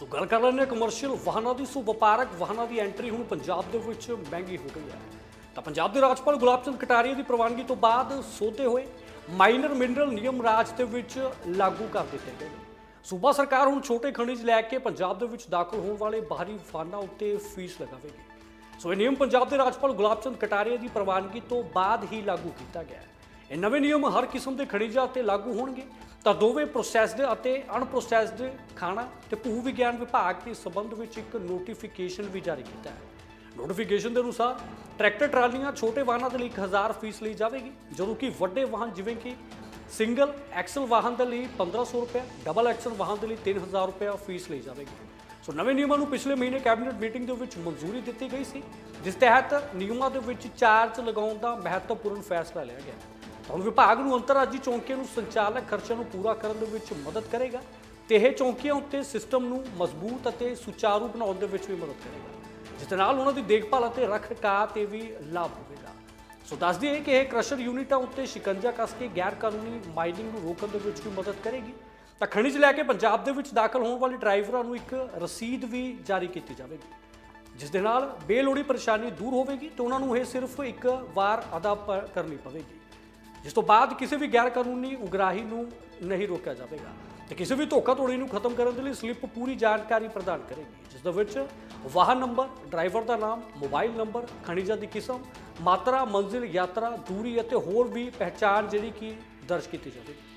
ਸੋ ਗੱਲ ਕਰ ਲੈਂਦੇ ਹਾਂ ਕਮਰਸ਼ੀਅਲ ਵਾਹਨਾਂ ਦੀ, ਸੋ ਵਪਾਰਕ ਵਾਹਨਾਂ ਦੀ ਐਂਟਰੀ ਹੁਣ ਪੰਜਾਬ ਦੇ ਵਿੱਚ ਮਹਿੰਗੀ ਹੋ ਗਈ ਹੈ। ਤਾਂ ਪੰਜਾਬ ਦੇ ਰਾਜਪਾਲ ਗੁਲਾਬ ਚੰਦ ਕਟਾਰੀਆ ਦੀ ਪ੍ਰਵਾਨਗੀ ਤੋਂ ਬਾਅਦ ਸੋਧੇ ਹੋਏ ਮਾਈਨਰ ਮਿਨਰਲ ਨਿਯਮ ਰਾਜ ਦੇ ਵਿੱਚ ਲਾਗੂ ਕਰ ਦਿੱਤੇ ਗਏ ਨੇ। ਸੂਬਾ ਸਰਕਾਰ ਹੁਣ ਛੋਟੇ ਖਣਿਜ ਲੈ ਕੇ ਪੰਜਾਬ ਦੇ ਵਿੱਚ ਦਾਖਲ ਹੋਣ ਵਾਲੇ ਬਾਹਰੀ ਵਾਹਨਾਂ ਉੱਤੇ ਫੀਸ ਲਗਾਵੇਗੀ। ਸੋ ਇਹ ਨਿਯਮ ਪੰਜਾਬ ਦੇ ਰਾਜਪਾਲ ਗੁਲਾਬ ਚੰਦ ਕਟਾਰੀਆ ਦੀ ਪ੍ਰਵਾਨਗੀ ਤੋਂ ਬਾਅਦ ਹੀ ਲਾਗੂ ਕੀਤਾ ਗਿਆ ਹੈ। ਇਹ ਨਵੇਂ ਨਿਯਮ ਹਰ ਕਿਸਮ ਦੇ ਖਣਿਜਾਂ ਤੇ ਲਾਗੂ ਹੋਣਗੇ। ਤਾਂ ਦੋਵੇਂ ਪ੍ਰੋਸੈਸਡ ਅਤੇ ਅਨਪ੍ਰੋਸੈਸਡ ਖਾਣਾ ਤੇ ਭੂ ਵਿਗਿਆਨ ਵਿਭਾਗ ਦੇ ਸਬੰਧ ਵਿੱਚ ਇੱਕ ਨੋਟੀਫਿਕੇਸ਼ਨ ਵੀ ਜਾਰੀ ਕੀਤਾ ਹੈ। ਨੋਟੀਫਿਕੇਸ਼ਨ ਦੇ ਅਨੁਸਾਰ ਟਰੈਕਟਰ ਟਰਾਲੀਆਂ ਛੋਟੇ ਵਾਹਨਾਂ ਦੇ ਲਈ 1000 ਫੀਸ ਲਈ ਜਾਵੇਗੀ, ਜਦੋਂ ਕਿ ਵੱਡੇ ਵਾਹਨ ਜਿਵੇਂ ਕਿ ਸਿੰਗਲ ਐਕਸਲ ਵਾਹਨ ਦੇ ਲਈ 1500 ਰੁਪਏ ਡਬਲ ਐਕਸਲ ਵਾਹਨ ਦੇ ਲਈ 3000 ਰੁਪਏ ਫੀਸ ਲਈ ਜਾਵੇਗੀ। ਸੋ ਨਵੇਂ ਨਿਯਮਾਂ ਨੂੰ ਪਿਛਲੇ ਮਹੀਨੇ ਕੈਬਨਿਟ ਮੀਟਿੰਗ ਦੇ ਵਿੱਚ ਮਨਜ਼ੂਰੀ ਦਿੱਤੀ ਗਈ ਸੀ, ਜਿਸ ਤਹਿਤ ਨਿਯਮਾਂ ਦੇ ਵਿੱਚ ਚਾਰਜ ਲਗਾਉਣ ਦਾ ਮਹੱਤਵਪੂਰਨ ਫੈਸਲਾ ਲਿਆ ਗਿਆ। ਹੁਣ ਵਿਭਾਗ ਨੂੰ ਅੰਤਰਰਾਜੀ ਚੌਂਕੀਆਂ ਨੂੰ ਸੰਚਾਲਕ ਖਰਚਿਆਂ ਨੂੰ ਪੂਰਾ ਕਰਨ ਦੇ ਵਿੱਚ ਮਦਦ ਕਰੇਗਾ ਤੇ ਇਹ ਚੌਂਕੀਆਂ ਉੱਤੇ ਸਿਸਟਮ ਨੂੰ ਮਜ਼ਬੂਤ ਅਤੇ ਸੁਚਾਰੂ ਬਣਾਉਣ ਦੇ ਵਿੱਚ ਵੀ ਮਦਦ ਕਰੇਗਾ, ਜਿਸ ਦੇ ਨਾਲ ਉਹਨਾਂ ਦੀ ਦੇਖਭਾਲ ਅਤੇ ਰੱਖ ਰਖਾਅ ਤੇ ਵੀ ਲਾਭ ਹੋਵੇਗਾ। ਸੋ ਦੱਸ ਦਈਏ ਕਿ ਇਹ ਕ੍ਰਸ਼ਰ ਯੂਨਿਟਾਂ ਉੱਤੇ ਸ਼ਿਕੰਜਾ ਕੱਸ ਕੇ ਗੈਰ ਕਾਨੂੰਨੀ ਮਾਈਨਿੰਗ ਨੂੰ ਰੋਕਣ ਦੇ ਵਿੱਚ ਵੀ ਮਦਦ ਕਰੇਗੀ। ਤਾਂ ਖਣਿਜ ਲੈ ਕੇ ਪੰਜਾਬ ਦੇ ਵਿੱਚ ਦਾਖਲ ਹੋਣ ਵਾਲੇ ਡਰਾਈਵਰਾਂ ਨੂੰ ਇੱਕ ਰਸੀਦ ਵੀ ਜਾਰੀ ਕੀਤੀ ਜਾਵੇਗੀ, ਜਿਸ ਦੇ ਨਾਲ ਬੇਲੋੜੀ ਪਰੇਸ਼ਾਨੀ ਦੂਰ ਹੋਵੇਗੀ ਤੇ ਉਹਨਾਂ ਨੂੰ ਇਹ ਸਿਰਫ ਇੱਕ ਵਾਰ ਅਦਾ ਪ- ਕਰਨੀ ਪਵੇਗੀ। ਜਿਸ ਤੋਂ ਬਾਅਦ ਕਿਸੇ ਵੀ ਗੈਰ ਕਾਨੂੰਨੀ ਉਗਰਾਹੀ ਨੂੰ ਨਹੀਂ ਰੋਕਿਆ ਜਾਵੇਗਾ ਤੇ ਕਿਸੇ ਵੀ ਧੋਖਾਧੜੀ ਨੂੰ ਖਤਮ ਕਰਨ ਦੇ ਲਈ ਸਲਿੱਪ ਪੂਰੀ ਜਾਣਕਾਰੀ ਪ੍ਰਦਾਨ ਕਰੇਗੀ, ਜਿਸ ਦੇ ਵਿੱਚ ਵਾਹਨ ਨੰਬਰ, ਡਰਾਈਵਰ ਦਾ ਨਾਮ, ਮੋਬਾਈਲ ਨੰਬਰ, ਖਣਿਜਾਂ ਦੀ ਕਿਸਮ, ਮਾਤਰਾ, ਮੰਜ਼ਿਲ, ਯਾਤਰਾ, ਦੂਰੀ ਅਤੇ ਹੋਰ ਵੀ ਪਹਿਚਾਣ ਜਿਹੜੀ ਕਿ ਦਰਜ ਕੀਤੀ ਜਾਵੇਗੀ।